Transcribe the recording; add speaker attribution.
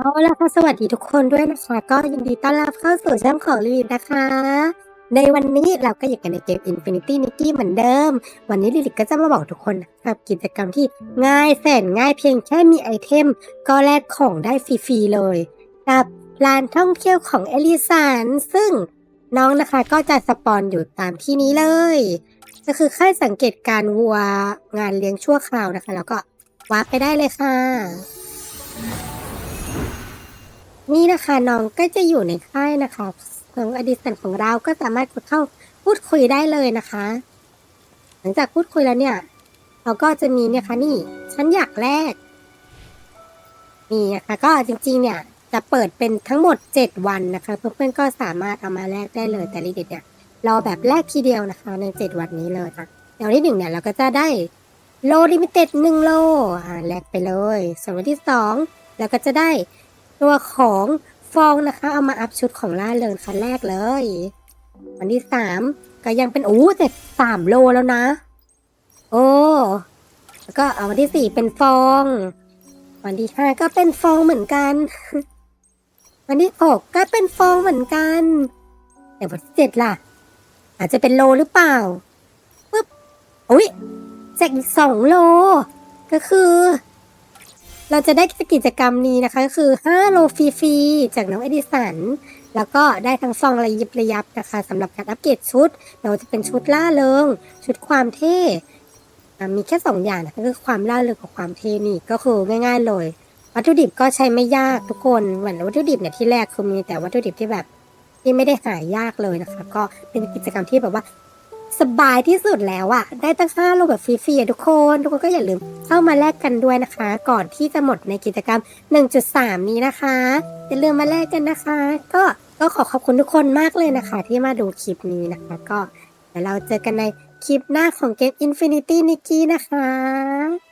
Speaker 1: เอาละค่ะสวัสดีทุกคนด้วยนะคะ ก็ยินดีต้อนรับเข้าสู่ช่องของลิลิตนะคะ ในวันนี้เราก็อยู่กันในเกม Infinity Nikki เหมือนเดิม วันนี้ลิลิตก็จะมาบอกทุกคนกับกิจกรรมที่ง่ายแสนง่ายเพียงแค่มีไอเทม ก็แลกของได้ฟรีๆเลยกับลานท่องเที่ยวของเอลิซานซึ่งน้องนะคะก็จะสปอนอยู่ตามที่นี้เลย ก็คือค่ายสังเกตการวัวงานเลี้ยงชั่วคราวนะคะ แล้วก็วาร์ปไปได้เลยค่ะ นี่นะคะน้องก็จะอยู่ในค่ายนะคะน้องอดิสันของเราก็สามารถกดเข้าพูดคุยได้เลยนะคะ หลังจากพูดคุยแล้วเนี่ย เราก็จะมีเนี่ยค่ะนี่ฉันอยากแลกนี่นะคะก็จริงๆ เนี่ยจะเปิดเป็นทั้งหมด 7 วันนะคะ เพื่อนๆก็สามารถเอามาแลกได้เลยแต่ลิเด็ดเนี่ยรอแบบแลกทีเดียวนะคะ ใน 7 วันนี้เลยค่ะเดี๋ยวที่หนึ่งเนี่ยเราก็จะได้โลลิมิเต็ดหนึ่งโลอ่าแลกไปเลยส่วนวันที่สองเราก็จะได้ ตัวของฟองนะคะ เอามาอัพชุดของล่าเริงคันแรกเลย วันที่สามก็ยังเป็นโอ้แต่สามโลแล้วนะ โอ้แล้วก็เอาวันที่สี่เป็นฟอง วันที่ห้าก็เป็นฟองเหมือนกัน วันที่หกก็เป็นฟองเหมือนกันแต่วันที่เจ็ดล่ะ อาจจะเป็นโลหรือเปล่าปึ๊บอุ้ยแจกอีกสองโล ก็คือ เราจะได้กิจกรรมนี้นะคะก็คือ 5 โลฟรีๆจากน้องเอดิสัน แล้วก็ได้ทั้งฟองระยิบระยับนะคะสำหรับการอัปเกรดชุดเราจะเป็นชุดล่าเริง ชุดความเท่มีแค่ 2 อย่างนะคะคือความล่าเริงกับความเท่นี่ก็คือง่าย ๆ เลย วัตถุดิบก็ใช้ไม่ยากทุกคนเหมือนวัตถุดิบเนี่ยที่แรกคือมีแต่วัตถุดิบที่แบบที่ไม่ได้หายากเลยนะคะ ก็เป็นกิจกรรมที่แบบว่า สบายที่สุดแล้วอะได้ตั้งห้าโลแบบฟรีๆทุกคน ทุกคนก็อย่าลืมเข้ามาแลกกันด้วยนะคะ ก่อนที่จะหมดในกิจกรรม 1.3 นี้นะคะ อย่าลืมมาแลกกันนะคะ ก็ก็ขอขอบคุณทุกคนมากเลยนะคะ ที่มาดูคลิปนี้นะคะ ก็เดี๋ยวเราเจอกันในคลิปหน้าของเกม Infinity Nikki นะคะ